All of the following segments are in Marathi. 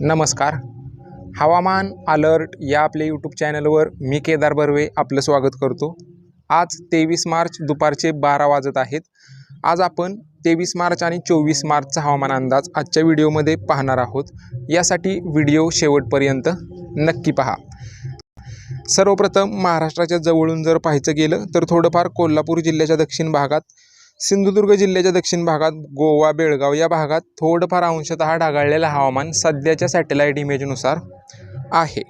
नमस्कार. हवामान अलर्ट या आपल्या यूट्यूब चॅनलवर मी केदार बर्वे आपलं स्वागत करतो. आज तेवीस मार्च दुपारचे बारा वाजत आहेत. आज आपण तेवीस मार्च आणि चोवीस मार्चचा हवामान अंदाज आजच्या व्हिडिओमध्ये पाहणार आहोत. यासाठी व्हिडिओ शेवटपर्यंत नक्की पहा. सर्वप्रथम महाराष्ट्राच्या जवळून जर पाहायचं गेलं तर थोडंफार कोल्हापूर जिल्ह्याच्या दक्षिण भागात सिंधुदुर्ग जिल्ह्याच्या दक्षिण भागात गोवा बेळगाव या भागात थोडंफार अंशतः ढगाळलेलं हवामान सध्याच्या सॅटेलाईट इमेजनुसार आहे.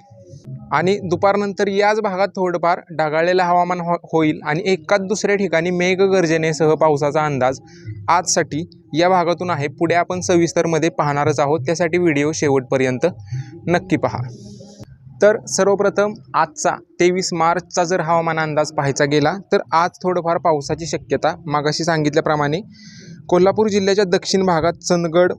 आणि दुपारनंतर याच भागात थोडंफार ढगाळलेलं हवामान हो होईल आणि एकाच दुसऱ्या ठिकाणी मेघगर्जनेसह पावसाचा अंदाज आजसाठी या भागातून आहे. पुढे आपण सविस्तरमध्ये पाहणारच आहोत. त्यासाठी व्हिडिओ शेवटपर्यंत नक्की पहा. तर सर्वप्रथम आजचा तेवीस मार्चचा जर हवामान अंदाज पाहायचा गेला तर आज थोडंफार पावसाची शक्यता मागाशी सांगितल्याप्रमाणे कोल्हापूर जिल्ह्याच्या दक्षिण भागात चंदगड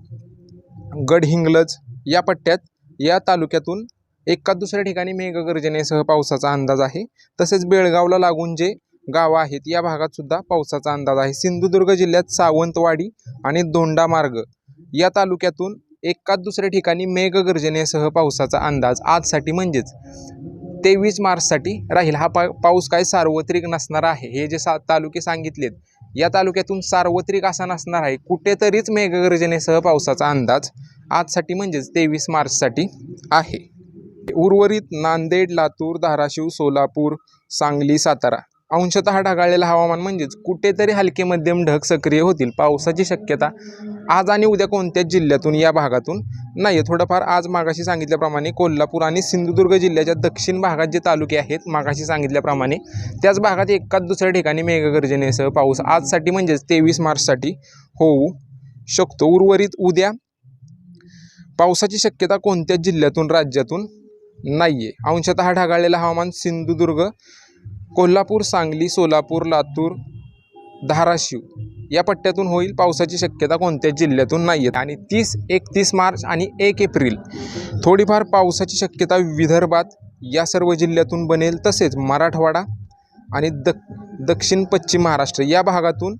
गडहिंग्लज या पट्ट्यात या तालुक्यातून एका दुसऱ्या ठिकाणी मेघगर्जनेसह पावसाचा अंदाज आहे. तसेच बेळगावला लागून जे गावं आहेत या भागात सुद्धा पावसाचा अंदाज आहे. सिंधुदुर्ग जिल्ह्यात सावंतवाडी आणि दोंडामार्ग या तालुक्यातून एकाच दुसऱ्या ठिकाणी मेघगर्जनेसह पावसाचा अंदाज आजसाठी म्हणजेच तेवीस मार्चसाठी राहील. हा पा पाऊस काय सार्वत्रिक नसणार आहे हे जे सा तालुके सांगितलेत या तालुक्यातून सार्वत्रिक असा नसणार आहे. कुठेतरीच मेघगर्जनेसह पावसाचा अंदाज आजसाठी म्हणजेच तेवीस मार्चसाठी आहे. उर्वरित नांदेड लातूर धाराशिव सोलापूर सांगली सातारा अंशतः ढगाळलेलं हवामान म्हणजेच कुठेतरी हलके मध्यम ढग सक्रिय होतील पावसाची शक्यता. आज आणि उद्या कोणत्याच जिल्ह्यातून या भागातून नाही थोडंफार आज मागाशी सांगितल्याप्रमाणे कोल्हापूर आणि सिंधुदुर्ग जिल्ह्याच्या दक्षिण भागात जे तालुके आहेत मागाशी सांगितल्याप्रमाणे त्याच भागात एकाच दुसऱ्या ठिकाणी मेघगर्जनेसह पाऊस. आजसाठी म्हणजेच तेवीस मार्चसाठी होऊ शकतो. उर्वरित उद्या पावसाची शक्यता कोणत्याच जिल्ह्यातून राज्यातून नाही आहे अंशतः ढगाळलेलं हवामान सिंधुदुर्ग कोल्हापूर सांगली सोलापूर लातूर धाराशिव या पट्ट्यातून होईल. पावसाची शक्यता कोणत्या जिल्ह्यातून नाही आहे आणि तीस एकतीस मार्च आणि एक एप्रिल थोडीफार पावसाची शक्यता विदर्भात या सर्व जिल्ह्यातून बनेल. तसेच मराठवाडा आणि दक दक्षिण पश्चिम महाराष्ट्र या भागातून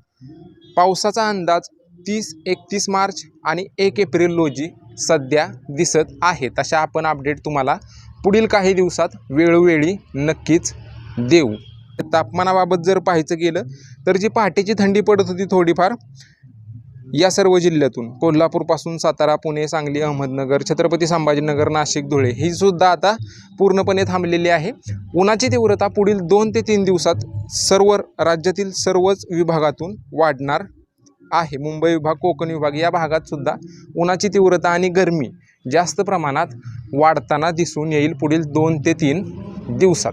पावसाचा अंदाज तीस एकतीस मार्च आणि एक एप्रिल रोजी सध्या दिसत आहे तशा आपण अपडेट तुम्हाला पुढील काही दिवसात वेळोवेळी नक्कीच देऊ. तापमानाबाबत जर पाहायचं गेलं तर जी पहाटेची थंडी पडत होती थोडीफार या सर्व जिल्ह्यातून कोल्हापूरपासून सातारा पुणे सांगली अहमदनगर छत्रपती संभाजीनगर नाशिक धुळे ही सुद्धा आता पूर्णपणे थांबलेली आहे. उन्हाची तीव्रता पुढील दोन ते तीन दिवसात सर्व राज्यातील सर्वच विभागातून वाढणार आहे. मुंबई विभाग कोकण विभाग या भागात सुद्धा उन्हाची तीव्रता आणि गरमी जास्त प्रमाणात वाढताना दिसून येईल पुढील दोन ते तीन दिवसात.